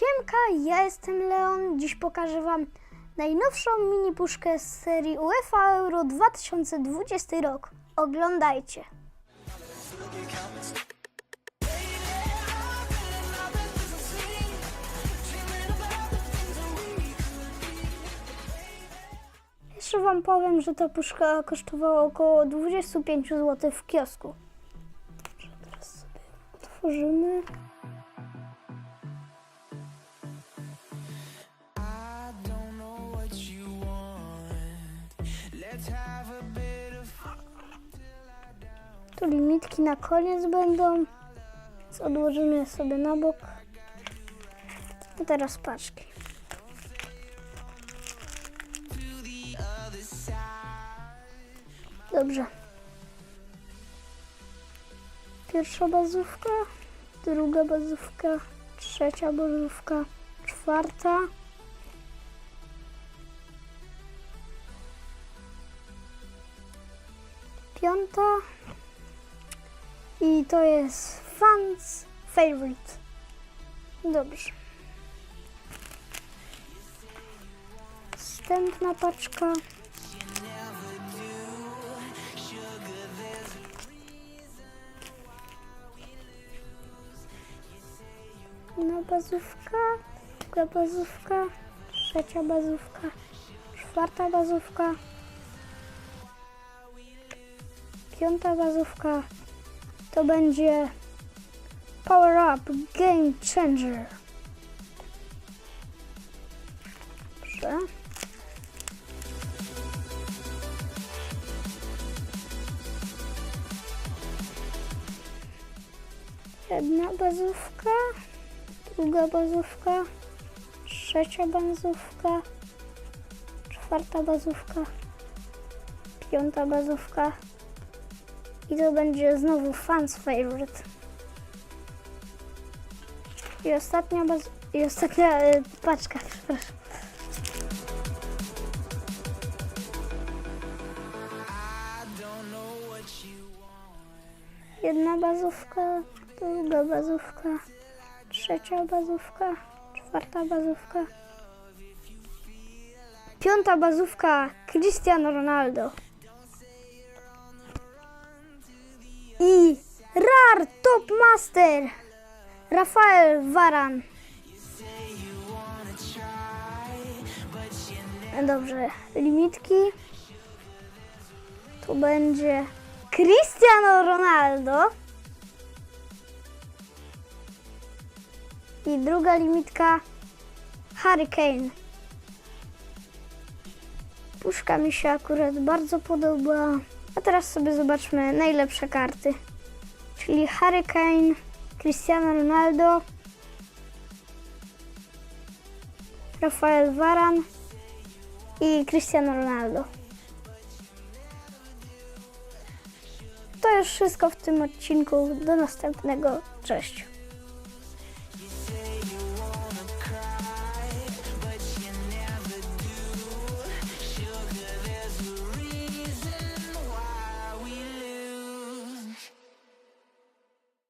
Siemka, ja jestem Leon. Dziś pokażę Wam najnowszą mini puszkę z serii UEFA Euro 2020 rok. Oglądajcie. Jeszcze Wam powiem, że ta puszka kosztowała około 25 zł w kiosku. Teraz sobie otworzymy. Tu limitki na koniec będą. Więc odłożymy je sobie na bok. A teraz paczki. Dobrze. Pierwsza bazówka, druga bazówka, trzecia bazówka, czwarta. Piąta. I to jest fans favorite. Dobrze. Następna paczka. Jedna bazówka, druga bazówka, trzecia bazówka, czwarta bazówka, piąta bazówka, to będzie Power Up Game Changer. Dobrze. Jedna bazówka, druga bazówka, trzecia bazówka, czwarta bazówka, piąta bazówka. I to będzie znowu fans favorite. I ostatnia baz... I ostatnia e, paczka, przepraszam. Jedna bazówka, druga bazówka, trzecia bazówka, czwarta bazówka. Piąta bazówka Cristiano Ronaldo. Top Master Rafael Varan. Dobrze, limitki. Tu będzie Cristiano Ronaldo. I druga limitka Harry Kane. Puszka mi się akurat bardzo podoba. A teraz sobie zobaczmy najlepsze karty. Czyli Harry Kane, Cristiano Ronaldo, Rafael Varan i Cristiano Ronaldo. To już wszystko w tym odcinku. Do następnego. Cześć.